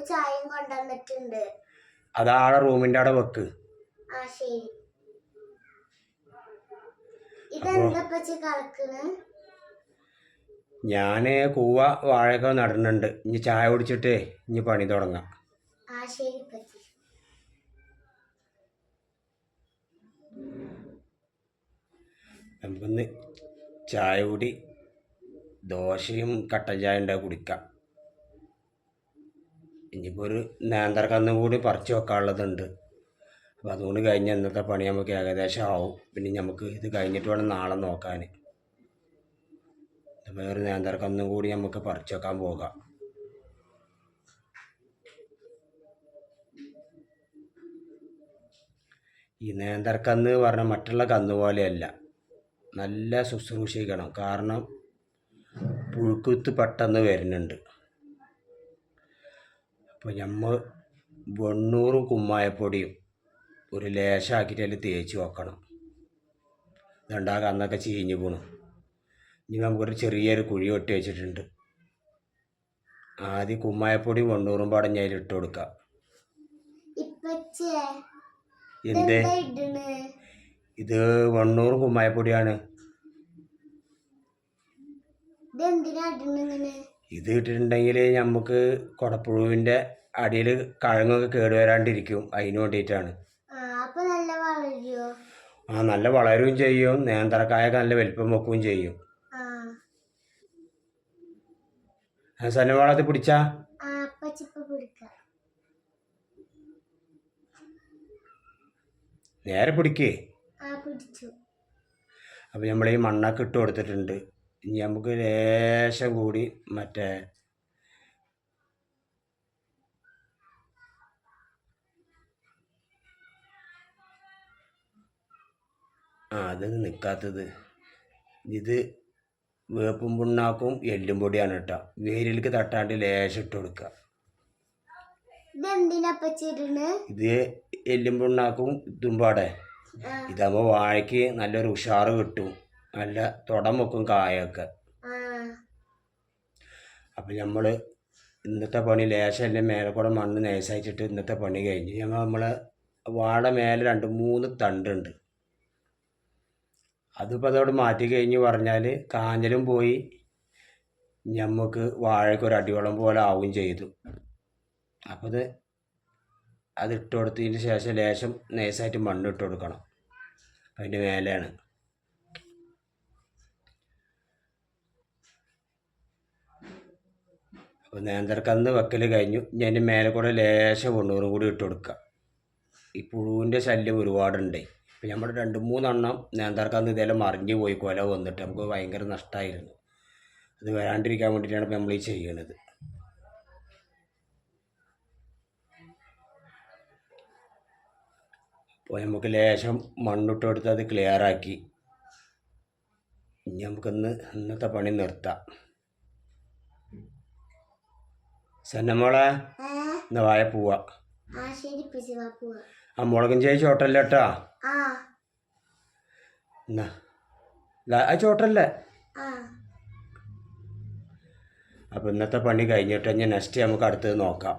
ചായയും കൊണ്ടുവന്നിട്ടുണ്ട്. അതാടെ റൂമിന്റെ അവിടെ വെക്ക്. ആ ശരി. ഞാൻ കൂവ വാഴയൊക്കെ നടുന്നുണ്ട്. ഇനി ചായ കുടിച്ചിട്ടേ ഇനി പണി തുടങ്ങാം. നമുക്കൊന്ന് ചായ കൂടി ദോശയും കട്ടൻ ചായ ഉണ്ടാക്കി കുടിക്കാം. ഇനിയിപ്പോൾ ഒരു നേന്ത്രക്കന്നും കൂടി പറിച്ച് വെക്കാനുള്ളതുണ്ട്. അപ്പോൾ അതുകൊണ്ട് കഴിഞ്ഞ് ഇന്നത്തെ പണി നമുക്ക് ഏകദേശം ആവും. പിന്നെ നമുക്ക് ഇത് കഴിഞ്ഞിട്ട് വേണം നാളെ നോക്കാൻ വേറെ നേന്ത്രക്കന്നും കൂടി നമുക്ക് പറിച്ച് വെക്കാൻ പോകാം. ഈ നേന്ത്രക്കന്ന് പറഞ്ഞാൽ മറ്റുള്ള കന്ന് പോലെയല്ല. നല്ല ശുശ്രൂഷിക്കണം. കാരണം പുഴുക്കുത്ത് പെട്ടെന്ന് വരുന്നുണ്ട്. അപ്പോൾ നമ്മൾ വെണ്ണൂറും കുമ്മായപ്പൊടിയും ഒരു ലേശാക്കിയിട്ട് അതിൽ തേച്ച് വെക്കണം. ഇതുണ്ടാ കന്നൊക്കെ ചീഞ്ഞു പോണു. ഇനി നമുക്കൊരു ചെറിയൊരു കുഴി ഒട്ടി വെച്ചിട്ടുണ്ട്. ആദ്യം കുമ്മായപ്പൊടിയും വെണ്ണൂറും പടഞ്ഞ് ഞാൻ ഇട്ട് കൊടുക്കുക എന്തേ? ഇത് വെണ്ണൂറും കുമ്മായപ്പൊടിയാണ്. ഇത് ഇട്ടിട്ടുണ്ടെങ്കിൽ നമുക്ക് കുടപ്പുഴുവിന്റെ അടിയിൽ കഴങ്ങൊക്കെ കേടുവരാണ്ടിരിക്കും അതിന് വേണ്ടിയിട്ടാണ്. ആ അപ്പൊ നല്ല വളരുകയും ചെയ്യും. നേന്ത്രക്കായൊക്കെ നല്ല വലിപ്പം വെക്കുകയും ചെയ്യും. ആ. സന്നവാളത്ത് പിടിച്ചാ? നേരെ പിടിക്കേ. അപ്പോൾ നമ്മൾ ഈ മണ്ണൊക്കെ ഇട്ട് കൊടുത്തിട്ടുണ്ട്. ഇനി നമുക്ക് ലേശം കൂടി മറ്റേ ആ അത് നിൽക്കാത്തത് ഇത് വേപ്പും പുണ്ണാക്കും എല്ലും പൊടിയാണ് കേട്ടോ. വേരിലേക്ക് തട്ടാണ്ട് ലേശം ഇട്ട് കൊടുക്കുക. ഇത് എല്ലും പുണ്ണാക്കും തുമ്പാടെ ഇതാകുമ്പോ ഇതാകുമ്പോൾ വാഴയ്ക്ക് നല്ലൊരു ഉഷാറ് കിട്ടും. നല്ല തുടം വെക്കും കായൊക്കെ. അപ്പം നമ്മൾ ഇന്നത്തെ പണി ലേശം എല്ലാം മേലെ കൂടെ മണ്ണ് നേസായിച്ചിട്ട് ഇന്നത്തെ പണി കഴിഞ്ഞ്. ഞങ്ങൾ നമ്മൾ വാഴ മേലെ രണ്ട് മൂന്ന് തണ്ടുണ്ട്. അതിപ്പോൾ അതവിടെ മാറ്റി കഴിഞ്ഞ് പറഞ്ഞാൽ കാഞ്ഞലും പോയി ഞമ്മക്ക് വാഴയ്ക്ക് ഒരു അടിവളം പോലെ ആവുകയും ചെയ്തു. അപ്പോൾ അത് അത് ഇട്ട് കൊടുത്തതിന് ശേഷം ലേശം നൈസായിട്ട് മണ്ണ് ഇട്ട് കൊടുക്കണം. അതിന്റെ മേലെയാണ്. അപ്പോൾ നേന്ത്രക്കന്ന് വെക്കൽ കഴിഞ്ഞു. ഞാൻ മേലെ കൂടെ ലേശം വെണ്ണൂറും കൂടി ഇട്ട് കൊടുക്കുക. ഈ പുഴുവിന്റെ ശല്യം ഒരുപാടുണ്ട്. ഇപ്പം നമ്മൾ രണ്ട് മൂന്നെണ്ണം നേന്ത്രക്കന്ന് ഇതെല്ലാം മറിഞ്ഞ് പോയി കൊല വന്നിട്ട് നമുക്ക് ഭയങ്കര നഷ്ടമായിരുന്നു അത് വരാണ്ടിരിക്കാൻ വേണ്ടിയിട്ടാണ് ഇപ്പം നമ്മൾ ഈ ചെയ്യണത്. അപ്പോൾ നമുക്ക് ലേശം മണ്ണിട്ട് കൊടുത്ത് അത് ക്ലിയറാക്കി ഇനി നമുക്കിന്ന് ഇന്നത്തെ പണി നിർത്താം. സന്നമോളെ ഇന്ന് വായ പോവാ. ആ മുളകും ചേച്ചി ചോട്ടല്ല കേട്ടാ? ആ. ചോട്ടല്ലേ അപ്പം ഇന്നത്തെ പണി കഴിഞ്ഞിട്ട് ഇനി നെക്സ്റ്റ് നമുക്ക് അടുത്തത് നോക്കാം.